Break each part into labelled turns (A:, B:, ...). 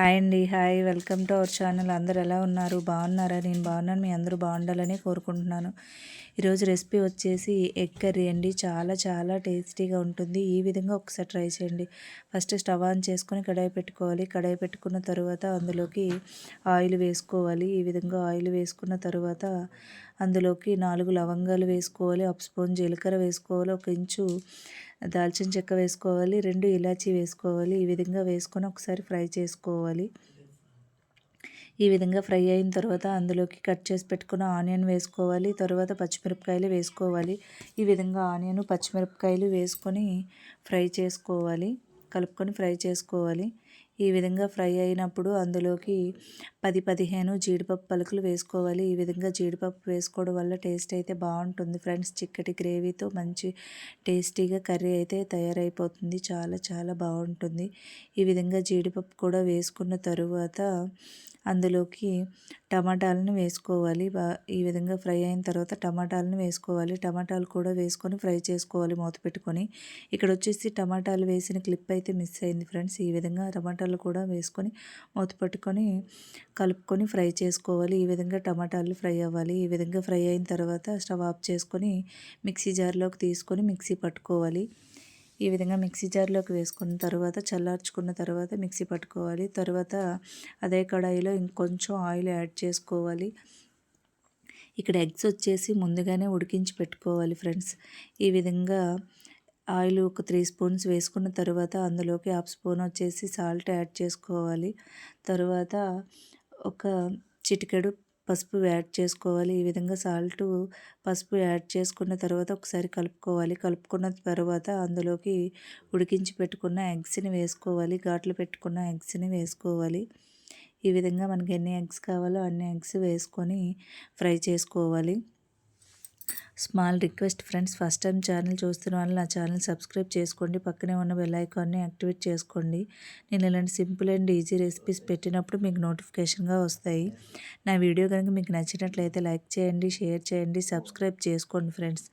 A: Hi అండి hi. Welcome to our channel. అందరు ఎలా ఉన్నారు? బాగున్నారా? నేను బాగున్నాను. మీ అందరూ బాగుండాలని కోరుకుంటున్నాను. ఈరోజు రెసిపీ వచ్చేసి ఎగ్ కర్రీ అండి. చాలా చాలా టేస్టీగా ఉంటుంది. ఈ విధంగా ఒకసారి ట్రై చేయండి. ఫస్ట్ స్టవ్ ఆన్ చేసుకొని కడాయి పెట్టుకోవాలి. కడాయి పెట్టుకున్న తర్వాత అందులోకి ఆయిల్ వేసుకోవాలి. ఈ విధంగా ఆయిల్ వేసుకున్న తర్వాత అందులోకి నాలుగు లవంగాలు వేసుకోవాలి. అప్ స్పూన్ జీలకర్ర వేసుకోవాలి. ఒక ఇంచు దాల్చిన చెక్క వేసుకోవాలి రెండు ఇలాచీ వేసుకోవాలి ఈ విధంగా వేసుకొని ఒకసారి ఫ్రై చేసుకోవాలి. ఈ విధంగా ఫ్రై అయిన తర్వాత అందులోకి కట్ చేసి పెట్టుకున్న ఆనియన్ వేసుకోవాలి తర్వాత పచ్చిమిరపకాయలు వేసుకోవాలి. ఈ విధంగా ఆనియన్ పచ్చిమిరపకాయలు వేసుకొని ఫ్రై చేసుకోవాలి. కలుపుకొని ఫ్రై చేసుకోవాలి. ఈ విధంగా ఫ్రై అయినప్పుడు అందులోకి పది పదిహేను జీడిపప్పు పలుకులు వేసుకోవాలి. ఈ విధంగా జీడిపప్పు వేసుకోవడం వల్ల టేస్ట్ అయితే బాగుంటుంది ఫ్రెండ్స్. చిక్కటి గ్రేవీతో మంచి టేస్టీగా కర్రీ అయితే తయారైపోతుంది. చాలా చాలా బాగుంటుంది. ఈ విధంగా జీడిపప్పు కూడా వేసుకున్న తరువాత అందులోకి టమాటాలను వేసుకోవాలి. బా ఈ విధంగా ఫ్రై అయిన తర్వాత టమాటాలను వేసుకోవాలి. టమాటాలు కూడా వేసుకొని ఫ్రై చేసుకోవాలి మూత పెట్టుకొని. ఇక్కడ వచ్చేసి టమాటాలు వేసిన క్లిప్ అయితే మిస్ అయింది ఫ్రెండ్స్. ఈ విధంగా టమాటాలు కూడా వేసుకొని మూత పెట్టుకొని కలుపుకొని ఫ్రై చేసుకోవాలి. ఈ విధంగా టమాటాలు ఫ్రై అవ్వాలి. ఈ విధంగా ఫ్రై అయిన తర్వాత స్టవ్ ఆఫ్ చేసుకొని మిక్సీ జార్లోకి తీసుకొని మిక్సీ పట్టుకోవాలి. ఈ విధంగా మిక్సీ జార్లోకి వేసుకున్న తర్వాత చల్లార్చుకున్న తర్వాత మిక్సీ పట్టుకోవాలి. తర్వాత అదే కడాయిలో ఇంకొంచెం ఆయిల్ యాడ్ చేసుకోవాలి. ఇక్కడ ఎగ్స్ వచ్చేసి ముందుగానే ఉడికించి పెట్టుకోవాలి ఫ్రెండ్స్. ఈ విధంగా ఆయిల్ ఒక త్రీ స్పూన్స్ వేసుకున్న తర్వాత అందులోకి హాఫ్ స్పూన్ వచ్చేసి సాల్ట్ యాడ్ చేసుకోవాలి. తర్వాత ఒక చిటికెడు పసుపు యాడ్ చేసుకోవాలి. ఈ విధంగా సాల్ట్ పసుపు యాడ్ చేసుకున్న తర్వాత ఒకసారి కలుపుకోవాలి. కలుపుకున్న తర్వాత అందులోకి ఉడికించి పెట్టుకున్న ఎగ్స్ని వేసుకోవాలి. ఘాట్లు పెట్టుకున్న ఎగ్స్ని వేసుకోవాలి. ఈ విధంగా మనకి ఎన్ని ఎగ్స్ కావాలో అన్ని ఎగ్స్ వేసుకొని ఫ్రై చేసుకోవాలి. Small request friends first time channel చూస్తున్న వాళ్ళు నా ఛానల్ సబ్స్క్రైబ్ చేసుకోండి. పక్కనే ఉన్న బెల్ ఐకాన్ని యాక్టివేట్ చేసుకోండి. నేను ఇలాంటి సింపుల్ అండ్ ఈజీ రెసిపీస్ పెట్టినప్పుడు మీకు నోటిఫికేషన్గా వస్తాయి. నా వీడియో కనుక మీకు నచ్చినట్లయితే లైక్ చేయండి షేర్ చేయండి సబ్స్క్రైబ్ చేసుకోండి ఫ్రెండ్స్.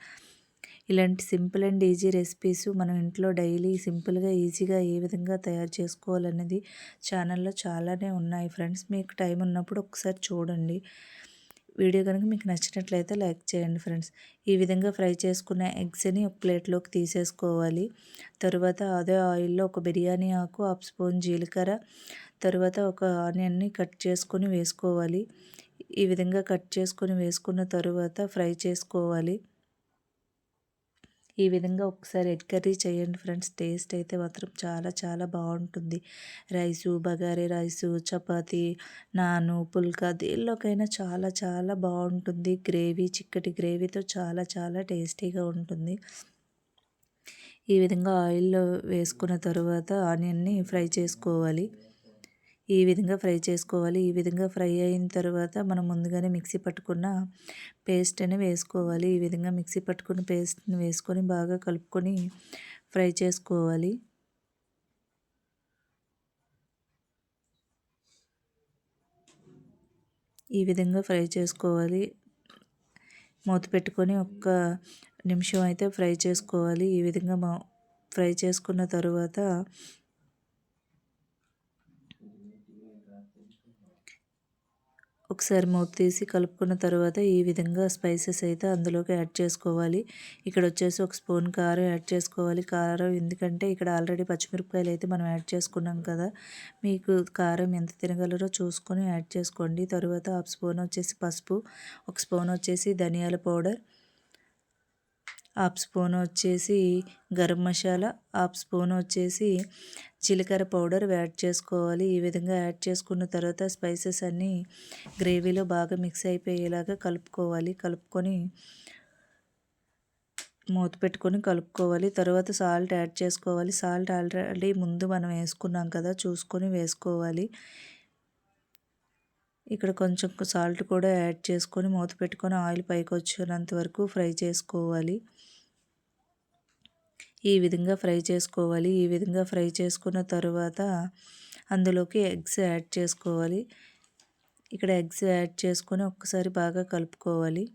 A: ఇలాంటి సింపుల్ అండ్ ఈజీ రెసిపీస్ మనం ఇంట్లో డైలీ సింపుల్గా ఈజీగా ఏ విధంగా తయారు చేసుకోవాలనేది ఛానల్లో చాలానే ఉన్నాయి ఫ్రెండ్స్. మీకు టైం ఉన్నప్పుడు ఒకసారి చూడండి. వీడియో కనుక మీకు నచ్చినట్లయితే లైక్ చేయండి ఫ్రెండ్స్. ఈ విధంగా ఫ్రై చేసుకున్న ఎగ్స్ని ఒక ప్లేట్లోకి తీసేసుకోవాలి. తరువాత అదే ఆయిల్లో ఒక బిర్యానీ ఆకు హాఫ్ స్పూన్ జీలకర్ర తర్వాత ఒక ఆనియన్ని కట్ చేసుకొని వేసుకోవాలి. ఈ విధంగా కట్ చేసుకొని వేసుకున్న తర్వాత ఫ్రై చేసుకోవాలి. ఈ విధంగా ఒకసారి ఎగ్ కర్రీ చేయండి ఫ్రెండ్స్. టేస్ట్ అయితే మాత్రం చాలా చాలా బాగుంటుంది. రైసు బగారే రైసు చపాతి నాను పుల్కా దేనిలోకైనా చాలా చాలా బాగుంటుంది. గ్రేవీ చిక్కటి గ్రేవీతో చాలా చాలా టేస్టీగా ఉంటుంది. ఈ విధంగా ఆయిల్లో వేసుకున్న తర్వాత ఆనియన్ని ఫ్రై చేసుకోవాలి. ఈ విధంగా ఫ్రై చేసుకోవాలి. ఈ విధంగా ఫ్రై అయిన తర్వాత మనం ముందుగానే మిక్సీ పట్టుకున్న పేస్ట్ని వేసుకోవాలి. ఈ విధంగా మిక్సీ పట్టుకున్న పేస్ట్ని వేసుకొని బాగా కలుపుకొని ఫ్రై చేసుకోవాలి. ఈ విధంగా ఫ్రై చేసుకోవాలి. మూత పెట్టుకొని ఒక్క నిమిషం అయితే ఫ్రై చేసుకోవాలి. ఈ విధంగా ఫ్రై చేసుకున్న తరువాత ఒకసారి మూత తీసి కలుపుకున్న తర్వాత ఈ విధంగా స్పైసెస్ అయితే అందులోకి యాడ్ చేసుకోవాలి. ఇక్కడ వచ్చేసి ఒక స్పూన్ కారం యాడ్ చేసుకోవాలి. కారం ఎందుకంటే ఇక్కడ ఆల్రెడీ పచ్చిమిరపకాయలు అయితే మనం యాడ్ చేసుకున్నాం కదా. మీకు కారం ఎంత తినగలరో చూసుకొని యాడ్ చేసుకోండి. తర్వాత హాఫ్ స్పూన్ వచ్చేసి పసుపు ఒక స్పూన్ వచ్చేసి ధనియాల పౌడర్ హాఫ్ స్పూన్ వచ్చేసి గరం మసాలా హాఫ్ స్పూన్ వచ్చేసి జీలకర్ర పౌడర్ యాడ్ చేసుకోవాలి. ఈ విధంగా యాడ్ చేసుకున్న తర్వాత స్పైసెస్ అన్నీ గ్రేవీలో బాగా మిక్స్ అయిపోయేలాగా కలుపుకోవాలి. కలుపుకొని మూత పెట్టుకొని కలుపుకోవాలి. తర్వాత సాల్ట్ యాడ్ చేసుకోవాలి. సాల్ట్ ఆల్రెడీ ముందు మనం వేసుకున్నాం కదా చూసుకొని వేసుకోవాలి. ఇక్కడ కొంచెం సాల్ట్ కూడా యాడ్ చేసుకొని మూత పెట్టుకొని ఆయిల్ పైకి వచ్చినంత వరకు ఫ్రై చేసుకోవాలి. ఈ విధంగా ఫ్రై చేసుకోవాలి. ఈ విధంగా ఫ్రై చేసుకున్న తర్వాత అందులోకి ఎగ్స్ యాడ్ చేసుకోవాలి. ఇక్కడ ఎగ్స్ యాడ్ చేసుకొని ఒక్కసారి బాగా కలుపుకోవాలి.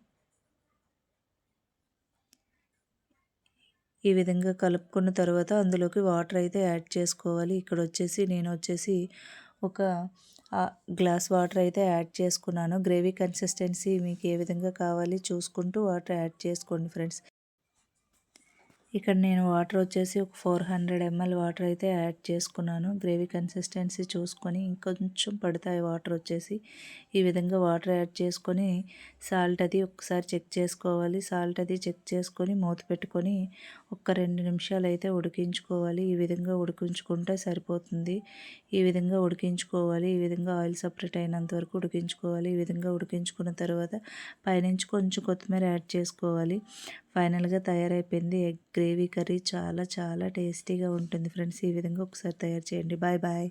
A: ఈ విధంగా కలుపుకున్న తర్వాత అందులోకి వాటర్ అయితే యాడ్ చేసుకోవాలి. ఇక్కడ వచ్చేసి నేను వచ్చేసి ఒక గ్లాస్ వాటర్ అయితే యాడ్ చేసుకున్నాను. గ్రేవీ కన్సిస్టెన్సీ మీకు ఏ విధంగా కావాలి చూసుకుంటూ వాటర్ యాడ్ చేసుకోండి ఫ్రెండ్స్. ఇక్కడ నేను వాటర్ వచ్చేసి ఒక ఫోర్ హండ్రెడ్ ఎంఎల్ వాటర్ అయితే యాడ్ చేసుకున్నాను. గ్రేవీ కన్సిస్టెన్సీ చూసుకొని ఇంకొంచెం పడతాయి వాటర్ వచ్చేసి. ఈ విధంగా వాటర్ యాడ్ చేసుకొని సాల్ట్ అది ఒకసారి చెక్ చేసుకోవాలి. సాల్ట్ అది చెక్ చేసుకొని మూత పెట్టుకొని ఒక రెండు నిమిషాలు అయితే ఉడికించుకోవాలి. ఈ విధంగా ఉడికించుకుంటే సరిపోతుంది. ఈ విధంగా ఉడికించుకోవాలి. ఈ విధంగా ఆయిల్ సపరేట్ అయినంత వరకు ఉడికించుకోవాలి. ఈ విధంగా ఉడికించుకున్న తర్వాత పైనుంచి కొంచెం కొత్తిమీర యాడ్ చేసుకోవాలి. ఫైనల్గా తయారైపోయింది ఎగ్ గ్రేవీ కర్రీ. చాలా చాలా టేస్టీగా ఉంటుంది ఫ్రెండ్స్. ఈ విధంగా ఒకసారి తయారు చేయండి. Bye bye.